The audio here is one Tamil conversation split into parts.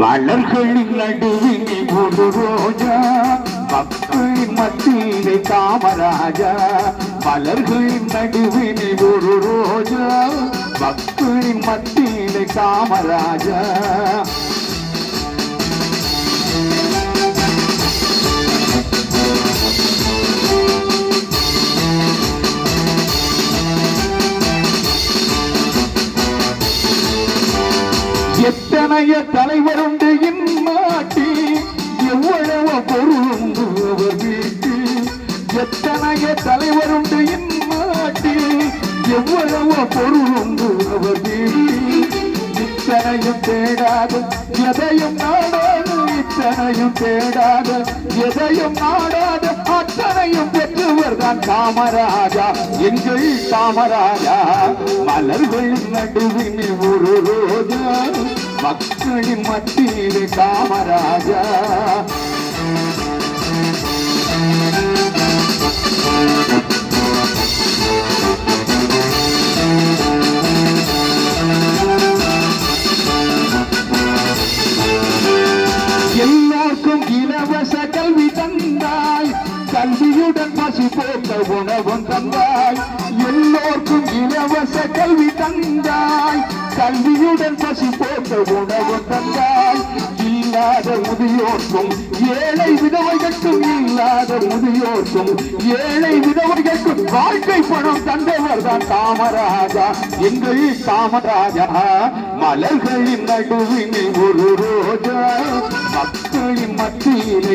மலர்களின் நடுவினி ஒரு ரோஜா. மக்களின் மத்தியிலே காமராஜா. மலர்களின் நடுவினி ஒரு ரோஜா. மக்களின் மத்தியிலே காமராஜா. எத்தனைய தலைவருண்டு இம்மாட்டி எவ்வளவு பொருளுண்டு அவர் வீட்டு. எத்தனைய தலைவருண்டு இந்நாட்டி எவ்வளவு பொருளுண்டு அவர் வீட்டு. இத்தனையும் தேடாத எதையும் நாடாத இத்தனையும் தேடாத எதையும் நாடாத அத்தனையும் பெற்றவர் தான் காமராஜா. எங்கள் காமராஜா மலர்கள் நடுவில் ஒரு ரோஜா. மக்களின் மத்தியிலே காமராஜா. எல்லோருக்கும் இலவச கல்வி தந்தார். கல்வியுடன் பசி போக்க உணவும் தந்தாய். எல்லோருக்கும் இலவச கல்வி தந்தாய். கல்வியுடன் பசி போக்க உணவும் தந்தாய். இல்லாத முதியோர்க்கும் ஏழை விதவைகளுக்கும் இல்லாத முதியோர்க்கும் ஏழை விதவைகளுக்கும் வாழ்க்கை பணம் தந்தவர் தான் காமராஜா எங்கள் காமராஜா மலர்களின் நடுவினை ஒரு ரோஜா. மக்களின் மத்தியிலே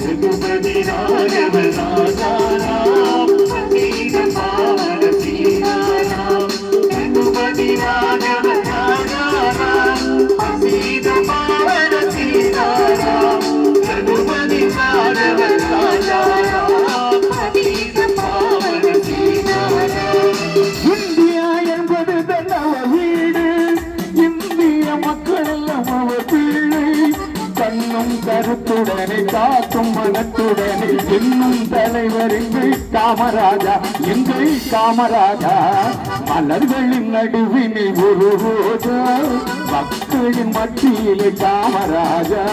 ரகுபதி ராகவ ராஜாராம் சீத கருத்துடனே காக்கும் மனத்துடனே இன்னும் தலைவர் எங்கள் காமராஜா எங்கள் காமராஜா. மலர்களின் நடுவினை ஒரு ரோஜா மக்களின் மத்தியிலே காமராஜா.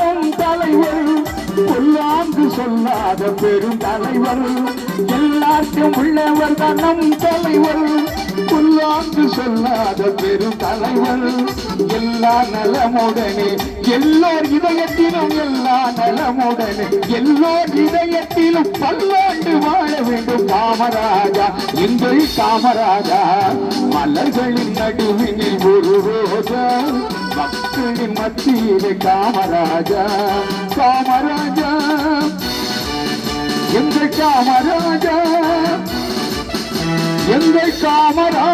உள்ளவர் தலைவர். பொல்லாங்கு சொல்லாத பெரும் தலைவர் எல்லாருக்கும் உள்ளவர் தான் நம் தலைவர். பொல்லாங்கு சொல்லாத பெரும் தலைவர் எல்லா நலமுடனே எல்லோர் இதயத்திலும் எல்லா நலமுடனே எல்லோர் இதயத்திலும் பல்லாண்டு வாழ வேண்டும் காமராஜா. எங்கள் காமராஜா மலர்களின் நடுவினில் ஒரு ரோஜா. மக்களின் மத்தியிலே காமராஜா. காமராஜா எங்கள் காமராஜா. எங்கள் காமரா